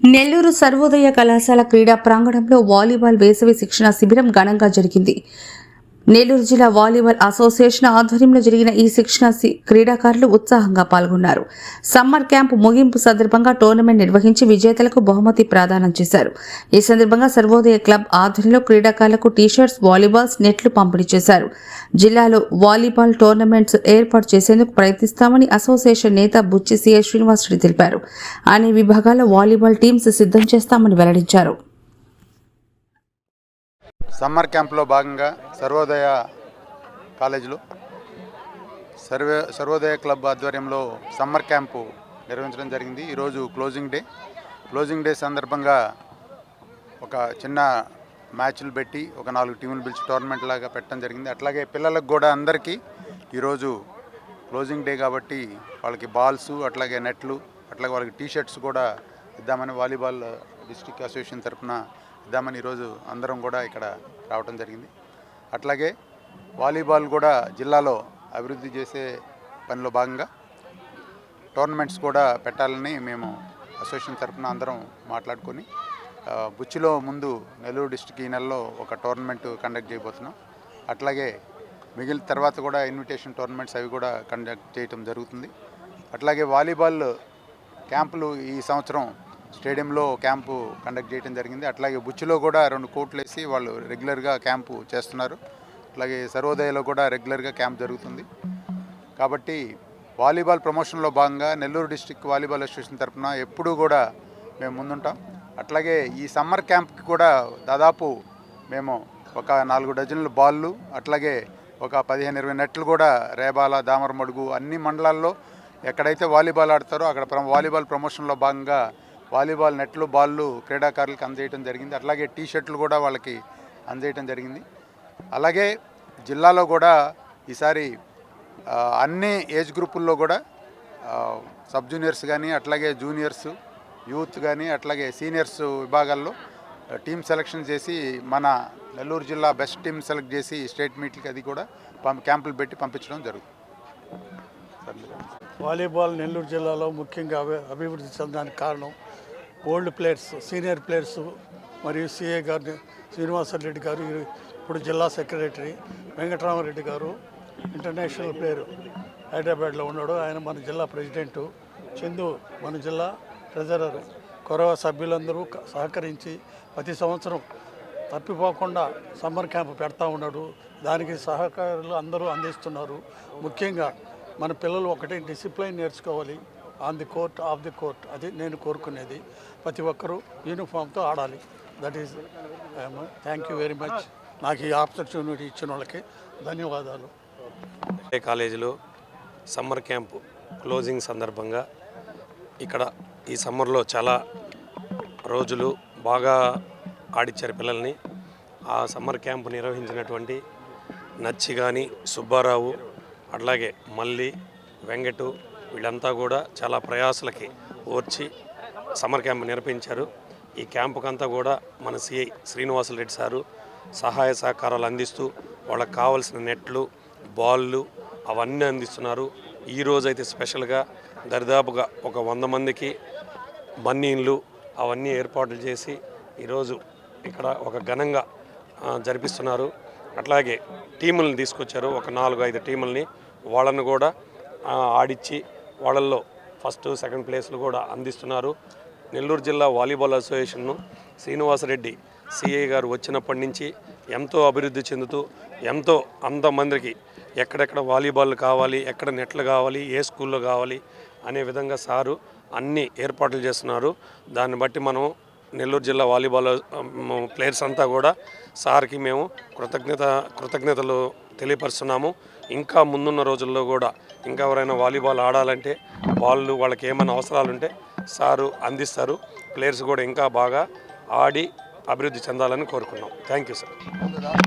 నెల్లూరు సర్వోదయ కళాశాల క్రీడా ప్రాంగణంలో వాలీబాల్ వేసవి శిక్షణ శిబిరం ఘనంగా జరిగింది. నెల్లూరు జిల్లా వాలీబాల్ అసోసియేషన్ ఆధ్వర్యంలో జరిగిన ఈ శిక్షణ క్రీడాకారులు ఉత్సాహంగా పాల్గొన్నారు. సమ్మర్ క్యాంప్ ముగింపు సందర్భంగా టోర్నమెంట్ నిర్వహించి విజేతలకు బహుమతి ప్రదానం చేశారు. ఈ సందర్భంగా సర్వోదయ క్లబ్ ఆధ్వర్యంలో క్రీడాకారులకు టీషర్ట్స్ వాలీబాల్స్ నెట్లు పంపిణీ చేశారు. జిల్లాలో వాలీబాల్ టోర్నమెంట్స్ ఏర్పాటు చేసేందుకు ప్రయత్నిస్తామని అసోసియేషన్ నేత బుచ్చి సిఎస్ శ్రీనివాసరెడ్డి తెలిపారు. అనే విభాగాల్లో వాలీబాల్ టీమ్స్ సిద్ధం చేస్తామని వెల్లడించారు. సమ్మర్ క్యాంప్లో భాగంగా సర్వోదయ కాలేజీలో సర్వే సర్వోదయ క్లబ్ ఆధ్వర్యంలో సమ్మర్ క్యాంపు నిర్వహించడం జరిగింది. ఈరోజు క్లోజింగ్ డే. క్లోజింగ్ డే సందర్భంగా ఒక చిన్న మ్యాచ్లు పెట్టి ఒక నాలుగు టీములు పిలిచి టోర్నమెంట్ లాగా పెట్టడం జరిగింది. అట్లాగే పిల్లలకు కూడా అందరికీ ఈరోజు క్లోజింగ్ డే కాబట్టి వాళ్ళకి బాల్స్ అట్లాగే నెట్లు అట్లాగే వాళ్ళకి టీ షర్ట్స్ కూడా ఇద్దామని వాలీబాల్ డిస్ట్రిక్ట్ అసోసియేషన్ తరఫున ఇద్దామని ఈరోజు అందరం కూడా ఇక్కడ రావడం జరిగింది. అట్లాగే వాలీబాల్ కూడా జిల్లాలో అభివృద్ధి చేసే పనిలో భాగంగా టోర్నమెంట్స్ కూడా పెట్టాలని మేము అసోసియేషన్ తరఫున అందరం మాట్లాడుకొని బుచ్చిలో ముందు నెల్లూరు డిస్టిక్ ఈ నెలలో ఒక టోర్నమెంట్ కండక్ట్ చేయబోతున్నాం. అట్లాగే మిగిలిన తర్వాత కూడా ఇన్విటేషన్ టోర్నమెంట్స్ అవి కూడా కండక్ట్ చేయటం జరుగుతుంది. అట్లాగే వాలీబాల్ క్యాంపులు ఈ సంవత్సరం స్టేడియంలో క్యాంపు కండక్ట్ చేయడం జరిగింది. అట్లాగే బుచ్చిలో కూడా రెండు కోట్లు వేసి వాళ్ళు రెగ్యులర్గా క్యాంపు చేస్తున్నారు. అట్లాగే సర్వోదయలో కూడా రెగ్యులర్గా క్యాంప్ జరుగుతుంది. కాబట్టి వాలీబాల్ ప్రమోషన్లో భాగంగా నెల్లూరు డిస్టిక్ వాలీబాల్ అసోసియేషన్ తరఫున ఎప్పుడూ కూడా మేము ముందుంటాం. అట్లాగే ఈ సమ్మర్ క్యాంప్కి కూడా దాదాపు మేము ఒక నాలుగు డజన్లు బాళ్ళు అట్లాగే ఒక పదిహేను ఇరవై నెట్లు కూడా రేబాల దామరమడుగు అన్ని మండలాల్లో ఎక్కడైతే వాలీబాల్ ఆడతారో అక్కడ వాలీబాల్ ప్రమోషన్లో భాగంగా వాలీబాల్ నెట్లు బాళ్ళు క్రీడాకారులకు అందజేయడం జరిగింది. అట్లాగే టీ షర్ట్లు కూడా వాళ్ళకి అందజేయడం జరిగింది. అలాగే జిల్లాలో కూడా ఈసారి అన్ని ఏజ్ గ్రూపుల్లో కూడా సబ్ జూనియర్స్ కానీ అట్లాగే జూనియర్స్ యూత్ కానీ అట్లాగే సీనియర్స్ విభాగాల్లో టీం టీమ్ సెలెక్షన్ చేసి మన నెల్లూరు జిల్లా బెస్ట్ టీమ్ సెలెక్ట్ చేసి స్టేట్ మీట్లకి అది కూడా పంప క్యాంపులు పెట్టి పంపించడం జరుగుతుంది. వాలీబాల్ నెల్లూరు జిల్లాలో ముఖ్యంగా అభి- అభివృద్ధి చెందడానికి కారణం ఓల్డ్ ప్లేయర్స్ సీనియర్ ప్లేయర్స్ మరియు సిఏ గారు శ్రీనివాసరెడ్డి గారు ఇప్పుడు జిల్లా సెక్రటరీ వెంకటరామరెడ్డి గారు ఇంటర్నేషనల్ ప్లేయర్ హైదరాబాద్లో ఉన్నాడు. ఆయన మన జిల్లా ప్రెసిడెంటు చందు మన జిల్లా ట్రెజరర్ కొరవ సభ్యులందరూ క- సహకరించి ప్రతి సంవత్సరం తప్పిపోకుండా సమ్మర్ క్యాంప్ పెడతా ఉన్నాడు. దానికి సహకారులు అందరూ అందిస్తున్నారు. ముఖ్యంగా మన పిల్లలు ఒకటి డిసిప్లైన్ నేర్చుకోవాలి. On the court off the court. అది నేను కోరుకునేది. ప్రతి ఒక్కరూ యూనిఫామ్తో ఆడాలి. That is thank you very much నాకు ఈ ఆపర్చునిటీ ఇచ్చిన వాళ్ళకి ధన్యవాదాలు. ఏ కాలేజీలో సమ్మర్ క్యాంపు క్లోజింగ్ సందర్భంగా ఇక్కడ ఈ సమ్మర్లో చాలా రోజులు బాగా ఆడిచ్చారు పిల్లల్ని. ఆ సమ్మర్ క్యాంపు నిర్వహించినటువంటి నచ్చి కానీ సుబ్బారావు అట్లాగే మల్లి వెంకటు వీళ్ళంతా కూడా చాలా ప్రయాసలకి ఓర్చి సమ్మర్ క్యాంప్ నిర్వహించారు ఈ క్యాంపుకంతా కూడా మన సిఐ శ్రీనివాసులరెడ్డి సారు సహాయ సహకారాలు అందిస్తూ వాళ్ళకి కావాల్సిన నెట్లు బాళ్ళు అవన్నీ అందిస్తున్నారు. ఈ రోజు అయితే స్పెషల్గా దరిదాపుగా ఒక వంద మందికి బన్నీన్లు అవన్నీ ఏర్పాట్లు చేసి ఈరోజు ఇక్కడ ఒక ఘనంగా జరిపిస్తున్నారు. అట్లాగే టీములను తీసుకొచ్చారు. ఒక నాలుగు ఐదు టీముల్ని వాళ్ళను కూడా ఆడిచ్చి వాళ్ళల్లో ఫస్ట్ సెకండ్ ప్లేస్లు కూడా అందిస్తున్నారు. నెల్లూరు జిల్లా వాలీబాల్ అసోసియేషన్ను శ్రీనివాసరెడ్డి సిఐ గారు వచ్చినప్పటి నుంచి ఎంతో అభివృద్ధి చెందుతూ ఎంతో అంతమందికి ఎక్కడెక్కడ వాలీబాల్ కావాలి ఎక్కడ నెట్లు కావాలి ఏ స్కూల్లో కావాలి అనే విధంగా సారు అన్ని ఏర్పాట్లు చేస్తున్నారు. దాన్ని బట్టి మనం నెల్లూరు జిల్లా వాలీబాల్ ప్లేయర్స్ అంతా కూడా సార్కి మేము కృతజ్ఞత కృతజ్ఞతలు తెలియపరుస్తున్నాము. ఇంకా ముందున్న రోజుల్లో కూడా ఇంకా ఎవరైనా వాలీబాల్ ఆడాలంటే వాళ్ళు వాళ్ళకి ఏమైనా అవసరాలు ఉంటే సారు అందిస్తారు. ప్లేయర్స్ కూడా ఇంకా బాగా ఆడి అభివృద్ధి చెందాలని కోరుకున్నాం. Thank you sir.